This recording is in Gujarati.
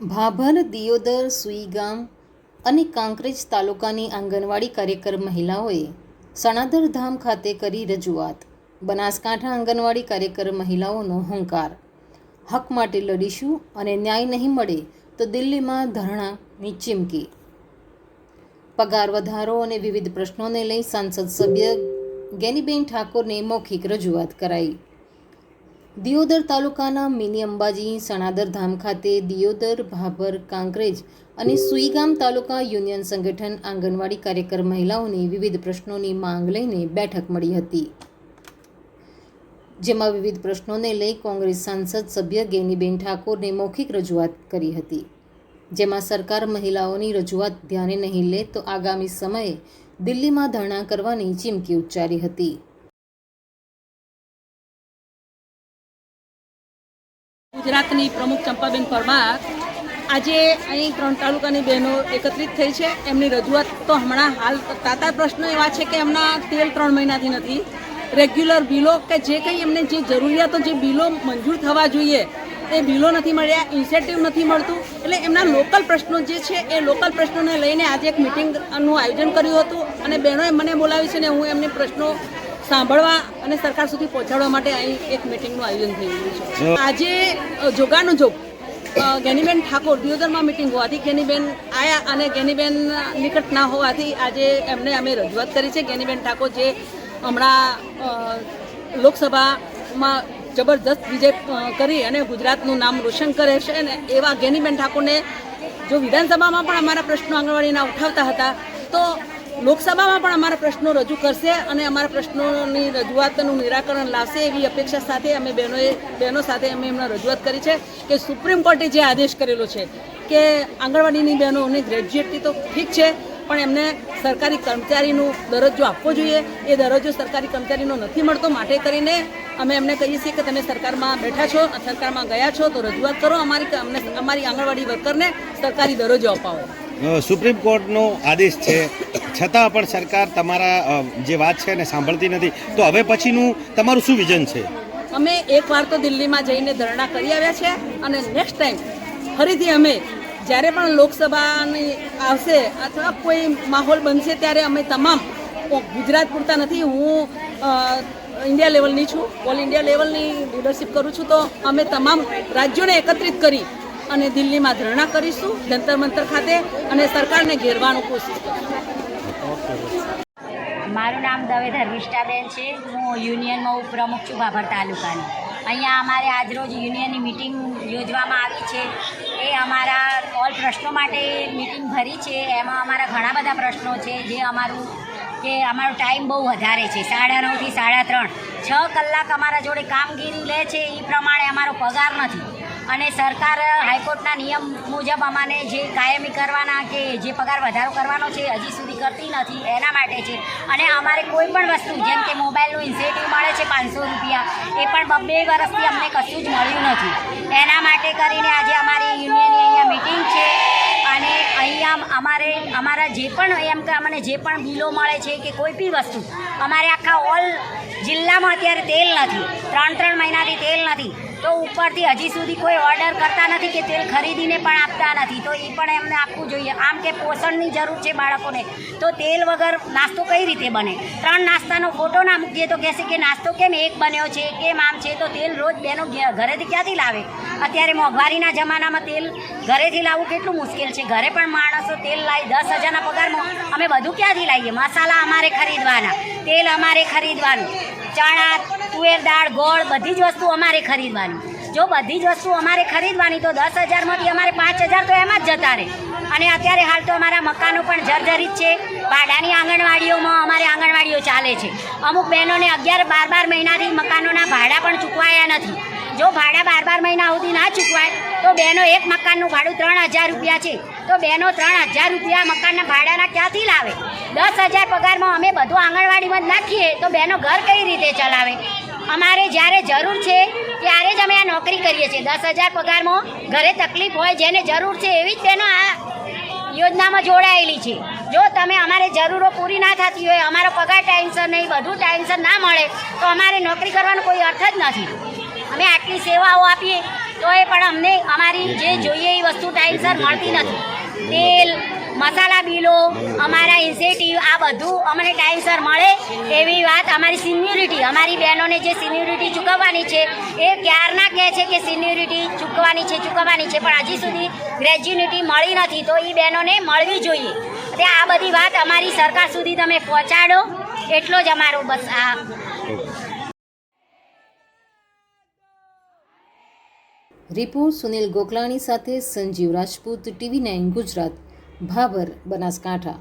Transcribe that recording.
ભાભર દિયોદર, સુઈગામ અને કાંકરેજ તાલુકાની આંગણવાડી કાર્યકર મહિલાઓએ સણાદર ધામ ખાતે કરી રજૂઆત. બનાસકાંઠા આંગણવાડી કાર્યકર મહિલાઓનો હંકાર. હક માટે લડીશું અને ન્યાય નહીં મળે તો દિલ્હીમાં ધરણાની ચીમકી. પગાર વધારો અને વિવિધ પ્રશ્નોને લઈ સાંસદ સભ્ય ગેનીબેન ઠાકોરને મૌખિક રજૂઆત કરાઈ. દિયોદર તાલુકાના મિની અંબાજી, સણાદર ધામ ખાતે દિયોદર, ભાભર, કાંકરેજ અને સુઈગામ તાલુકા યુનિયન સંગઠન આંગણવાડી કાર્યકર મહિલાઓની વિવિધ પ્રશ્નોની માંગ લઈને બેઠક મળી હતી. જેમાં વિવિધ પ્રશ્નોને લઈ કોંગ્રેસ સાંસદ સભ્ય ગેનીબેન ઠાકોરને મૌખિક રજૂઆત કરી હતી. જેમાં સરકાર મહિલાઓની રજૂઆત ધ્યાને નહીં લે તો આગામી સમયે દિલ્હીમાં ધરણા કરવાની ચીમકી ઉચ્ચારી હતી. ગુજરાતની પ્રમુખ ચંપાબેન પરમાર આજે અહીં ત્રણ તાલુકાની બહેનો એકત્રિત થઈ છે. એમની રજૂઆત તો હમણાં હાલ તાતા પ્રશ્નો એવા છે કે એમના તેલ ત્રણ મહિનાથી નથી. રેગ્યુલર બિલો કે જે કંઈ એમને જે જરૂરિયાતો, જે બિલો મંજૂર થવા જોઈએ, એ બિલો નથી મળ્યા ઇન્સેન્ટિવ નથી મળતું. એટલે એમના લોકલ પ્રશ્નો જે છે, એ લોકલ પ્રશ્નોને લઈને આજે એક મિટિંગનું આયોજન કર્યું હતું અને બહેનોએ મને બોલાવી છે ને હું એમની પ્રશ્નો સાંભળવા અને સરકાર સુધી પહોંચાડવા માટે અહીં એક મિટિંગનું આયોજન થઈ રહ્યું છે. આજે જોગાનો જોગ ગેનીબેન ઠાકોર દિયોદરમાં મિટિંગ હોવાથી ગેનીબેન આયા અને ગેનીબેન નિકટ ના હોવાથી આજે એમને અમે રજૂઆત કરી છે. ગેનીબેન ઠાકોર જે હમણાં લોકસભામાં જબરદસ્ત વિજય કરી અને ગુજરાતનું નામ રોશન કરે છે અને એવા ગેનીબેન ઠાકોરને જો વિધાનસભામાં પણ અમારા પ્રશ્નો આંગણવાડીના ઉઠાવતા હતા, તો લોકસભામાં પણ અમારા પ્રશ્નો રજૂ કરશે અને અમારા પ્રશ્નોની રજૂઆતનું નિરાકરણ લાવશે એવી અપેક્ષા સાથે અમે બહેનોએ, બહેનો સાથે અમે એમને રજૂઆત કરી છે કે સુપ્રીમ કોર્ટે જે આદેશ કરેલો છે કે આંગણવાડીની બહેનોને ગ્રેજ્યુએટથી તો ઠીક છે, પણ એમને સરકારી કર્મચારીનું દરજ્જો આપવો જોઈએ. એ દરજ્જો સરકારી કર્મચારીનો નથી મળતો માટે કરીને અમે એમને કહીએ છીએ કે તમે સરકારમાં બેઠા છો, સરકારમાં ગયા છો, તો રજૂઆત કરો અમારી, અમને, અમારી આંગણવાડી વર્કરને સરકારી દરજ્જો અપાવો. સુપ્રીમ કોર્ટનો આદેશ છે. છતાં પણ સરકાર તમારા જે વાત છે એને સાંભળતી નથી. તો હવે પછીનું તમારું શું વિઝન છે? અમે એકવાર તો દિલ્હીમાં જઈને ધરણા કરી આવ્યા છે અને નેક્સ્ટ ટાઈમ ફરીથી અમે જ્યારે પણ લોકસભાની આવશે અથવા કોઈ માહોલ બનશે ત્યારે અમે તમામ ગુજરાત પૂરતા નથી, હું ઇન્ડિયા લેવલની છું, ઓલ ઇન્ડિયા લેવલની લીડરશીપ કરું છું, તો અમે તમામ રાજ્યોને એકત્રિત કરી અને દિલ્હીમાં ધરણા કરીશું જંતર મંતર ખાતે અને સરકારને ઘેરવાનું કોશિશ મારું નામ દવેધર વિષ્ટાબેન છે. હું યુનિયનમાં ઉપપ્રમુખ છું ભાભર તાલુકાની. અહીંયા અમારે આજરોજ યુનિયનની મિટિંગ યોજવામાં આવી છે. એ અમારા ઓલ પ્રશ્નો માટે મિટિંગ ભરી છે. એમાં અમારા ઘણા બધા પ્રશ્નો છે. જે અમારું કે અમારો ટાઈમ બહુ વધારે છે. સાડા નવથી સાડા ત્રણ. છ કલાક અમારા જોડે કામગીરી લે છે. એ પ્રમાણે અમારો પગાર નથી. અને સરકાર હાઈકોર્ટના નિયમ મુજબ અમાને જે કાયમી કરવાના કે જે પગાર વધારો કરવાનો છે, હજી સુધી કરતી નથી, એના માટે છે. અને અમારે કોઈ પણ વસ્તુ, જેમ કે મોબાઈલનું ઇન્સેન્ટિવ મળે છે પાંચસો રૂપિયા, એ પણ બે વર્ષથી અમને કશું જ મળ્યું નથી. એના માટે કરીને આજે અમારી યુનિયનની અહીંયા મિટિંગ છે. અને અહીંયા અમારે, અમારા જે પણ એમ કે અમને જે પણ બિલો મળે છે કે કોઈ બી વસ્તુ, અમારે આખા ઓલ જિલ્લામાં અત્યારે તેલ નથી. ત્રણ ત્રણ મહિનાથી તેલ નથી. તો ઉપરથી હજી સુધી કોઈ ઓર્ડર કરતા નથી કે તેલ ખરીદીને પણ આપતા નથી. તો એ પણ એમને આપવું જોઈએ. આમ કે પોષણની જરૂર છે બાળકોને. તો તેલ વગર નાસ્તો કઈ રીતે બને? ત્રણ નાસ્તાનો ફોટો ના મૂકીએ તો કહેશે કે નાસ્તો કેમ એક બન્યો છે, કેમ આમ છે? તો તેલ રોજ બેનો ઘરેથી ક્યાંથી લાવે? અત્યારે મોંઘવારીના જમાનામાં તેલ ઘરેથી લાવવું કેટલું મુશ્કેલ છે. ઘરે પણ માણસો તેલ લાવી દસ હજારના પગારમાં અમે બધું ક્યાંથી લાવીએ? મસાલા અમારે ખરીદવાના. તેલ અમારે ખરીદવાનું. ચણા તુવેર દાળ, ગોળ, બધી જ વસ્તુ અમારે ખરીદવાની. જો બધી જ વસ્તુ અમારે ખરીદવાની, તો દસ હજારમાંથી અમારે પાંચ હજાર તો એમાં જ જતા રહે. અને અત્યારે હાલ તો અમારા મકાનો પણ જર્જરિત છે. ભાડાની આંગણવાડીઓમાં અમારે આંગણવાડીઓ ચાલે છે. અમુક બહેનોને અગિયાર બાર બાર મહિનાથી મકાનોના ભાડા પણ ચૂકવાયા નથી. જો ભાડા બાર બાર મહિના સુધી ના ચૂકવાય, તો બેનો એક મકાનનું ભાડું ત્રણ હજાર રૂપિયા છે. તો બેનો ત્રણ હજાર રૂપિયા મકાનના ભાડાના ક્યાંથી લાવે? દસ હજાર પગારમાં અમે બધું આંગણવાડીમાં જ નાખીએ, તો બેનો ઘર કઈ રીતે ચલાવે? અમારે જ્યારે જરૂર છે, ત્યારે જ અમે આ નોકરી કરીએ છીએ. દસ હજાર પગારમાં ઘરે તકલીફ હોય, જેને જરૂર છે, એવી જ બહેનો આ યોજનામાં જોડાયેલી છે. જો તમે અમારે જરૂરો પૂરી ના થતી હોય, અમારો પગાર ટાઈમસર નહીં, બધું ટાઈમસર ના મળે, તો અમારે નોકરી કરવાનો કોઈ અર્થ જ નથી. અમે આટલી સેવાઓ આપીએ તો એ પણ અમને અમારી જે જોઈએ એ વસ્તુ ટાઈમસર મળતી નથી. તેલ મસાલા બિલો અમારા ઇન્સેન્ટિવ આ બધું અમને ટાઈમસર મળે એવી વાત અમારી સિન્યુરિટી અમારી બહેનોને જે સિન્યુરિટી ચૂકવવાની છે એ ક્યારના કહે છે કે સિન્યુરિટી ચૂકવવાની છે ચૂકવવાની છે પણ હજી સુધી ગ્રેજ્યુનિટી મળી નથી તો એ બહેનોને મળવી જોઈએ. તે આ બધી વાત અમારી સરકાર સુધી તમે પહોંચાડો એટલો જ અમારો બસ આ. રિપોર્ટ સુનિલ ગોકલાણી સાથે સંજીવ રાજપૂત ટીવી નાઇન ગુજરાત ભાભર બનાસકાંઠા.